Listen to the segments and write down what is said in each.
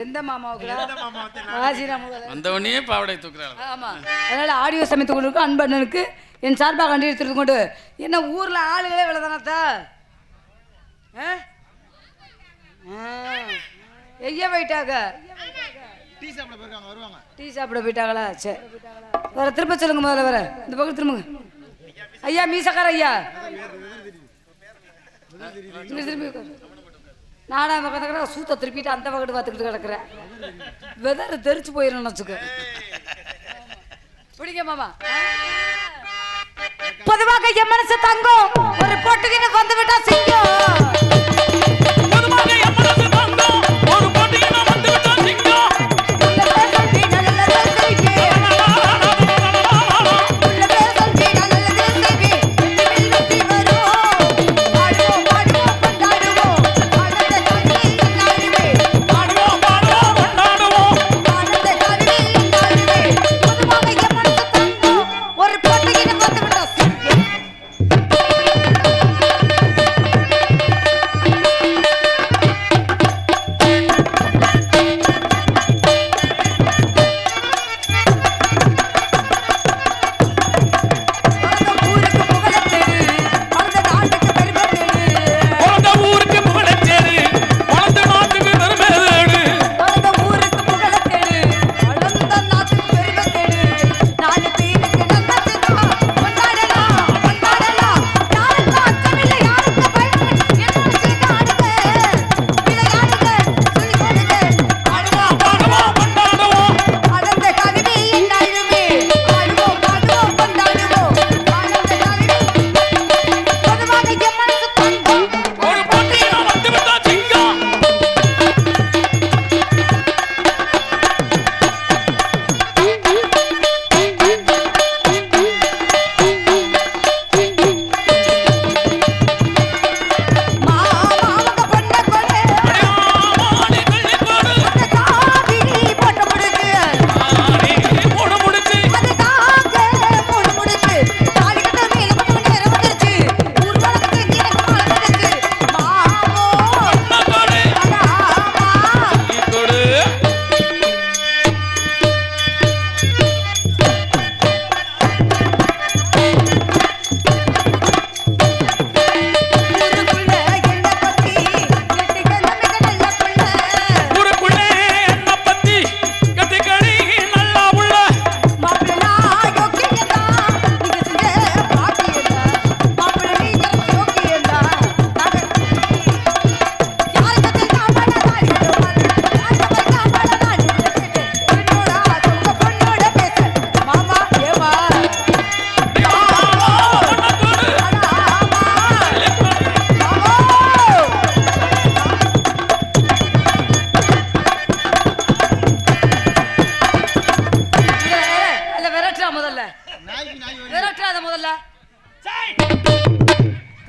எந்த மாமாவுக்கு ராஜிராம வந்தவனே பாவடை தூக்குறாள் ஆமா. அதனால ஆடியோ சமைத்து கொண்டிருக்கும் அன்பண்ணனுக்கு என் சார்பாக கண்டு எடுத்துட்டு கொண்டு என்ன ஊர்ல ஆளுகளே விளதானத்தா எய்ய போயிட்டாங்க? டீ சாப்பிட போயிருக்காங்க வருவாங்க. டீ சாப்பிட போயிட்டாங்களா? சரி வர திரும்ப சொல்லுங்க முதல்ல வர. இந்த பக்கம் திரும்புங்க. ஐயா மீசக்கார ஐயா. திரும்பி. நானா பக்கத்து சூத்த திருப்பிட்டு அந்த பக்கத்து பார்த்துக்கிட்டு கிடக்குறேன். வெதர் தெரிச்சு போயிடணும் வச்சுக்க. பிடிங்க மாமா. பொதுவாக என் மனசு தங்கம். ஒரு பொட்டுக்கின்னு வந்து விட்டா செய்யும்.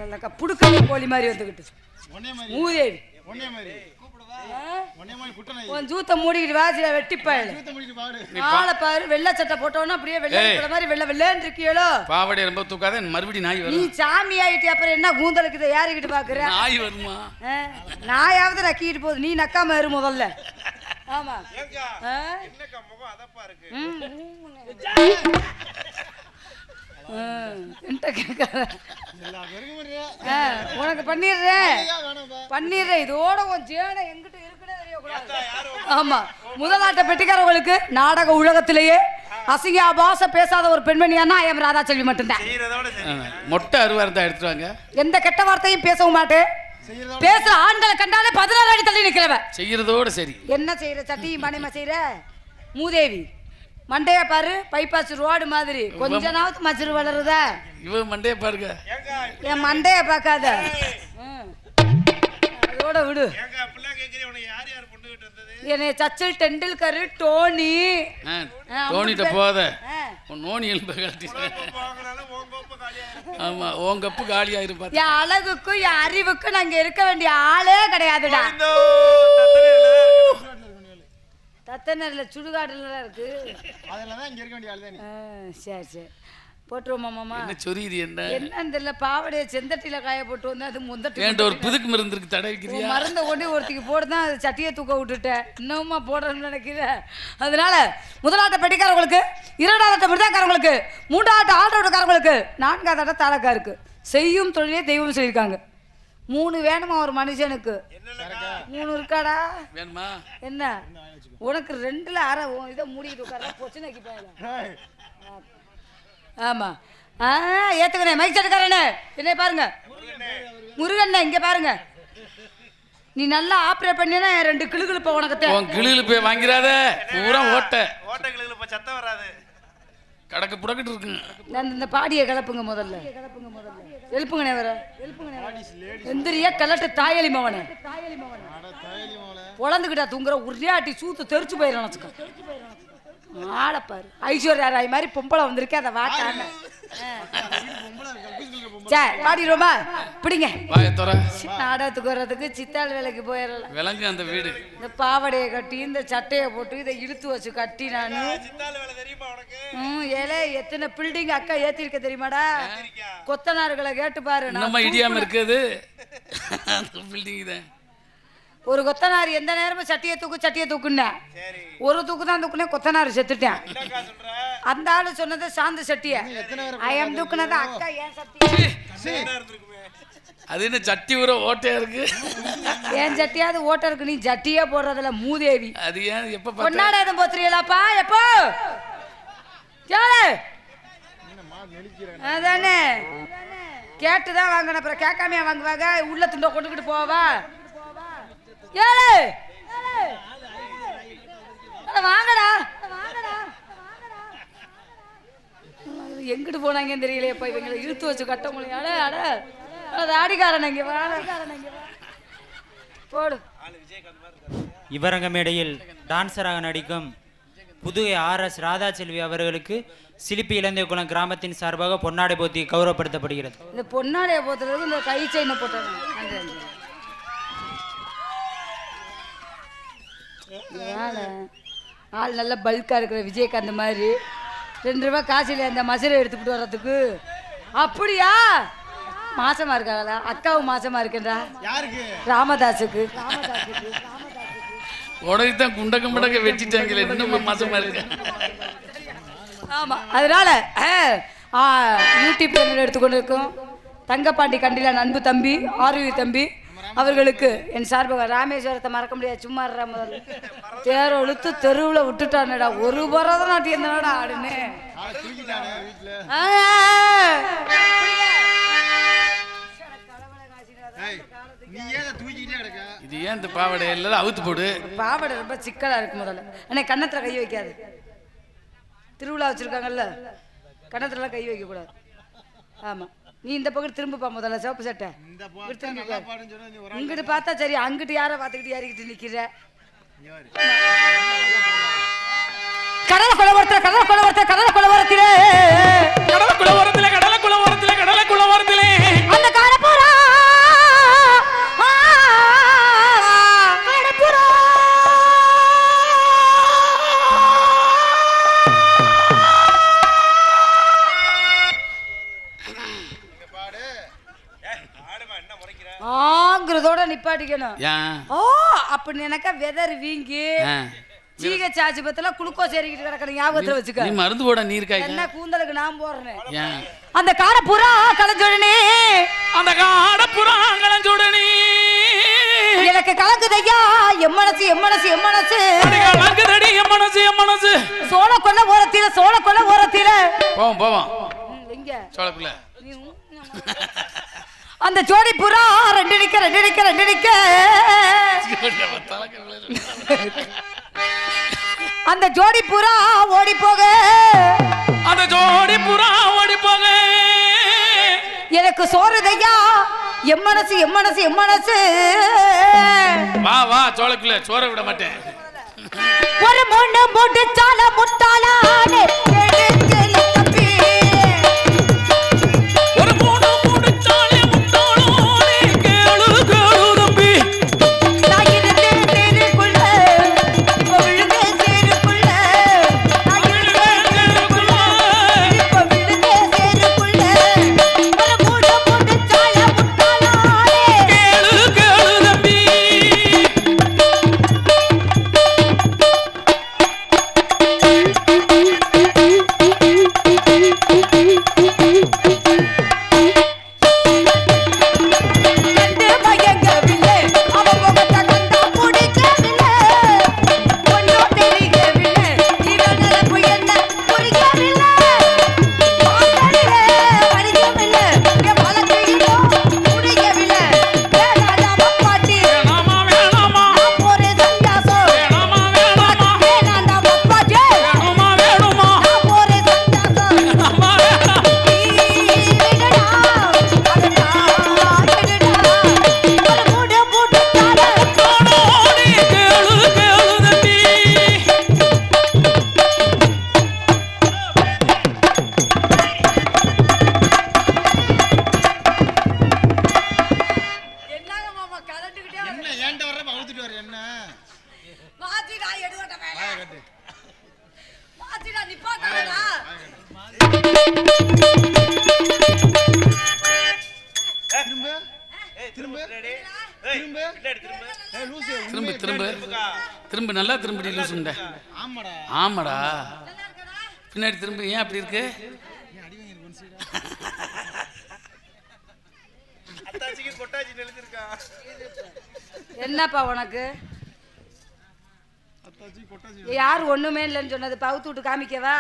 தல்லக்கா புடுக்க கோழி மாதிரி வந்துக்கிட்டு மூதேவி உன் ஜூத்த மூடிக்கிட்டு வாசில முடிட்டு பாடு ஆளை பாரு. வெள்ளை சட்டை போட்டோன்னா அப்படியே வெள்ளை மாதிரி வெள்ளை வெள்ளேன்னு இருக்கியளோ பாவடை ரொம்ப தூக்காத மறுபடியும் நாய் நீ சாமி ஆயிட்டு அப்புறம் என்ன கூந்தலுக்கு இதை யாருக்கிட்டு பாக்குற? நாய் வருமா? நாயாவது நக்கிட்டு போகுது. நீ நக்காம இரு முதல்ல. ஆமா. முகம் அதப்பா இருக்கு? என்கிட்ட கேட்காத. உனக்கு பண்ணிடுறேன். பண்ணிடுறேன். இதோட உன் ஜேனை எங்கிட்ட இருக்குன்னே தெரியக்கூடாது. ஆமா. முதலாட்ட பெட்டிக்காரவங்களுக்கு நாடக உலகத்திலேயே அசிங்க பாச பேசாத ஒரு பெண்மணியானா ஐயம் ராதா செல்வி மட்டும்தான். மொட்டை அருவா இருந்தா எடுத்துட்டு வாங்க. எந்த கெட்ட வார்த்தையும் பேசவும் மாட்டேன் பேசுற ஆண்களை கண்டாலே பதினாறு அடி தள்ளி நிக்கிறவ. செய்யறதோட சரி. என்ன செய்யற? சட்டி மணிமா செய்யற? மூதேவி. மண்டைய பாரு பைபாஸ் ரோடு மாதிரி. கொஞ்ச நாவது மச்சிரு வளருதா. இவன் மண்டைய பாருங்க. ஏங்கா என் மண்டைய பார்க்காத. ம். அதோட விடு. ஏங்கா அப்படிலாம் கேக்குறீ உனக்கு யார் யார் பொண்ணு கிட்ட வந்தது? என்னை சச்சில் டெண்டுல்கர் டோனி. அம்புட்டு போத நோனி எலும்பை உன் கோப்ப காலியா ஆமா உன் கப்பு காலியாயிரும் பார்த்து என் அழகுக்கும் என் அறிவுக்கும் நாங்க இருக்க வேண்டிய ஆளே கிடையாதுடா. தத்தனர்ல சுடுகாடுல இருக்கு. அதில் தான் இங்க இருக்க வேண்டிய ஆள் தான். நீ ஆ, சரி சரி. போட்டுருவோமா மாமா. என்ன சொரியுது என்ன? என்னன்னு தெரியல பாவடைய செந்தட்டில காய போட்டு வந்து அது முந்தட்டி ஏன்ட்ட ஒரு புதுக்கு மருந்துருக்கு தடவிக்கிறியா உன் மருந்தை கொண்டு ஒருத்திக்கு போட்டு தான் அது சட்டியை தூக்க விட்டுட்டேன். இன்னுமா போடுறேன்னு நினைக்கிறேன் அதனால முதலாட்ட பெட்டிக்காரங்களுக்கு இரண்டாவது மிருதாக்காரங்களுக்கு மூன்றாவது ஆல்ரவுண்டுக்காரங்களுக்கு நான்காவது ஆட்ட தாளக்காருக்கு. செய்யும் தொழிலே தெய்வம் சொல்லியிருக்காங்க. மூணு வேணுமா ஒரு மனுஷனுக்கு? மூணு இருக்காடா? வேணுமா? என்ன? உனக்கு ரெண்டுல அரை இதை மூடிட்டு உட்கார பொச்சு நக்கி போயிடலாம். ஆமா. ஆ ஏத்துக்கிறேன் மைக் சட்டுக்காரனே என்ன பாருங்க. முருகண்ணே. இங்க பாருங்க. நீ நல்லா ஆப்ரேட் பண்ணினா என் ரெண்டு கிளுகிழுப்ப உனக்கு தே உன் போய் வாங்கிறாத. பூரா ஓட்ட. ஓட்டைகளுக்கு இப்ப சத்தம் வராது. கடக்க புடக்கிட்டு இருக்குங்க நான் இந்த பாடியை கிளப்புங்க முதல்ல. எழுப்புங்கண்ணே வர எந்திரியா கலட்டு தாயலி மவனே. பொழந்துக்கிட்டா தூங்குற உரியாட்டி சூத்து தெரிச்சு போயிடும் வச்சுக்கோ. ஆளப்பாரு ஐஸ்வர்யா ராய் மாதிரி பொம்பளை வந்திருக்கே அதை வாட்டாங்க சரி பாடிடுவோமா? பிடிங்க. நாடகத்துக்கு வர்றதுக்கு சித்தாள் வேலைக்கு போயிடலாம். விலங்கு அந்த வீடு. இந்த பாவடையை கட்டி இந்த சட்டையை போட்டு இதை இழுத்து வச்சு கட்டி நான். ம் ஏலே எத்தனை பில்டிங் அக்கா ஏத்திருக்க தெரியுமாடா? கொத்தனார்களை கேட்டு பாரு நம்ம இடியாம இருக்குது. பில்டிங் தான் ஒரு கொத்தனார் எந்த நேரமும் சட்டியை தூக்கு சட்டியை தூக்குன்னே. சரி. ஒரு தூக்கு தான் தூக்குனேன் கொத்தனார் செத்துட்டேன். அந்த ஆளு சொன்னது சாந்த சட்டிய. ஐயம் தூக்குனது அக்கா ஏன் சட்டி. அது என்ன சட்டி ஊற ஓட்டையா இருக்கு? ஏன் சட்டியாவது ஓட்டருக்கு நீ சட்டியே போடுறதுல மூதேவி. அது ஏன் எப்ப கொண்டாட எதுவும் போத்துறீங்களாப்பா எப்போ? அதானே. கேட்டுதான் வாங்கணும் அப்புறம் கேட்காமையா வாங்குவாங்க? உள்ள துண்டை கொண்டுக்கிட்டு போவா. ஏழு அட வாங்கடா! எங்கிட்டு போனாங்கன்னு தெரியலையேப்பா இவங்களை இழுத்து வச்சு கட்ட முடியும். அட அட! அது ஆடிக்காரன் இங்க போடு. இவரங்க மேடையில் டான்சராக நடிக்கும் புதுகை ஆர் எஸ் ராதாச்செல்வி அவர்களுக்கு சிலிப்பி இளந்தைக்குளம் கிராமத்தின் சார்பாக பொன்னாடை போத்தி கௌரவப்படுத்தப்படுகிறது. இந்த பொன்னாடைய போத்துறது இந்த கை செயினை போட்டாங்க இதனால ஆள் நல்ல பல்கா இருக்கிற விஜயகாந்த் மாதிரி. ரெண்டு ரூபாய் காசில் அந்த மசுரை எடுத்துக்கிட்டு வர்றதுக்கு. அப்படியா? மாசமா இருக்காங்களா அக்காவும் மாசமா இருக்கேன்டா யாருக்கு? ராமதாஸுக்கு. உடனே தான் குண்டக்க முடக்க வெட்டிட்டாங்களே இன்னும் மாசமா இருக்கு. ஆமா அதனால யூடியூப் சேனல் எடுத்துக்கொண்டிருக்கோம்? தங்கப்பாண்டி கண்டில அன்பு தம்பி ஆர்வி தம்பி அவர்களுக்கு என் சார்பாக ராமேஸ்வரத்தை மறக்க முடியாது. சும்மா முதல்ல. தேர் இழுத்து தெருவில் விட்டுட்டானடா. ஒரு பரதநாட்டியம் தானடா ஆடுனே. ஆ, நீ ஏன் தூக்கிட்டே கிடக்க இது ஏன் இந்த பாவாடை? எல்லாம் அவுத்து போடு. பாவாடை ரொம்ப சிக்கலா இருக்கு முதல்ல. அண்ணே கன்னத்துல கை வைக்காது. திருவிழா வச்சிருக்காங்கல்ல. கன்னத்துலலாம் கை வைக்க கூடாது ஆமா. நீ இந்த பக்கம் திரும்பப்பா முதல்ல சிவப்பு சட்டை. இங்கிட்டு பார்த்தா சரி அங்கிட்டு யாரை பார்த்துக்கிட்டு ஏறிக்கிட்டு நிக்கிற? கடலை குளவரத்துல கடலை குளவரத்துல கடலை குளவரத்திலே ஆங்கிறதோட நிப்பாட்டிக்கணும். ஓ அப்ப நினைக்க வெதர் வீங்கி. ஜிஹெச் ஆஸ்பத்திரியில குளுக்கோஸ் ஏறிக்கிட்டு கிடக்கிற ஞாபகத்துல வச்சுக்க. நீ மருந்து போட நீர் காய்க்க என்ன கூந்தலுக்கு நான் போடுறேன். அந்த காரப்புறா கலைஞ்சொடனே அந்த காட புறாங்களஞ்சுடனே எனக்கு கலக்குதையா எம் மனசு எம் மனசு எம் மனசு. அங்குதடி என் மனசு என் மனசு. சோழ கொல்ல ஓரத்தில சோழ கொல்ல ஓரத்தில. போவோம் போவோம். எங்க உம், அந்த ஜோடி புறா ரெண்டு நிக்க ரெண்டு நிக்க ரெண்டு நிக்க. அந்த ஜோடி புறா ஓடி போக. அந்த ஜோடி புறா ஓடி போக. எனக்கு சோறுதையா? எம் மனசு எம் மனசு எம் மனசு. வா வா சோழக்குள்ள சோற விட மாட்டேன். ஒரு முன்னு முடிச்சால முட்டாளானே. திரும்ப. திரும்ப ஏய் லூசு திரும்ப திரும்ப. திரும்ப நல்லா திரும்படி லூசுண்ட. ஆமாடா. ஆமாடா. பின்னாடி திரும்ப ஏன் அப்படி இருக்கு? என்னப்பா உனக்கு? யார் ஒண்ணுமே இல்லைன்னு சொன்னது பவுத்து விட்டு காமிக்கவா?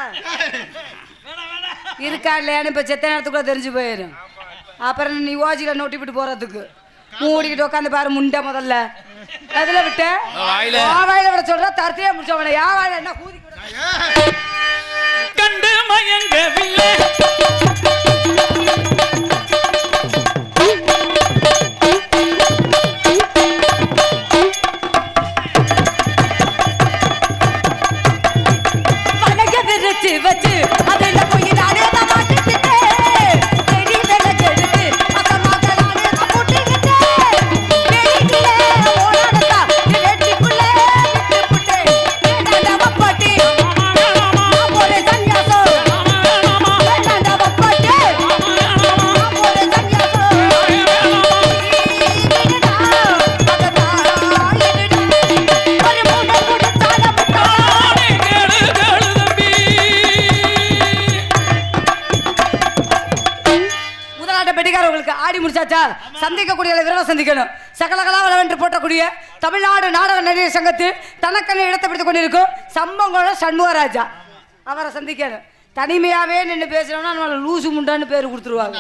இருக்கா இல்லையான்னு இப்ப செத்த நேரத்துக்குள்ள தெரிஞ்சு போயிடும் அப்புறம் நீ ஓஜில நோட்டி விட்டு போறதுக்கு. மூடிக்கிட்டு உட்காந்து பாரு முண்டை முதல்ல. அதுல விட்ட வாயில. விட சொல்ற தரத்தையே முடிச்சவன. யா வாயில என்ன கூதி கண்டு மயங்கவில்லை. சந்திக்கக்கூடிய விரல சந்திக்கணும். சகலகலா வளவென்று போற்றக்கூடிய தமிழ்நாடு நாடக நடிகர் சங்கத்தில் தனக்கென இடத்தை பிடித்துக் கொண்டிருக்கும் சம்பங்கள சண்முகராஜா. அவரை சந்திக்கணும். தனிமையாவே நின்று பேசுறோம்னா நம்மள லூசு முண்டான்னு பேர் கொடுத்துருவாங்க.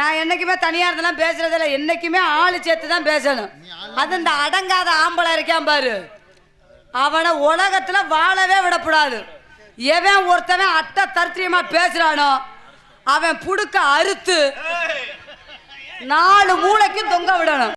நான் என்னைக்குமே தனியா இருந்தெல்லாம் பேசுறதில்ல. என்னைக்குமே ஆளு சேர்த்து தான் பேசணும் அது இந்த அடங்காத ஆம்பளை இருக்கான் பாரு. அவனை உலகத்துல வாழவே விடக்கூடாது. எவன் ஒருத்தவன் அட்டை தர்த்தியமா பேசுறானோ அவன் புடுக்க அறுத்து நாலு மூளைக்கும் தொங்க விடணும்.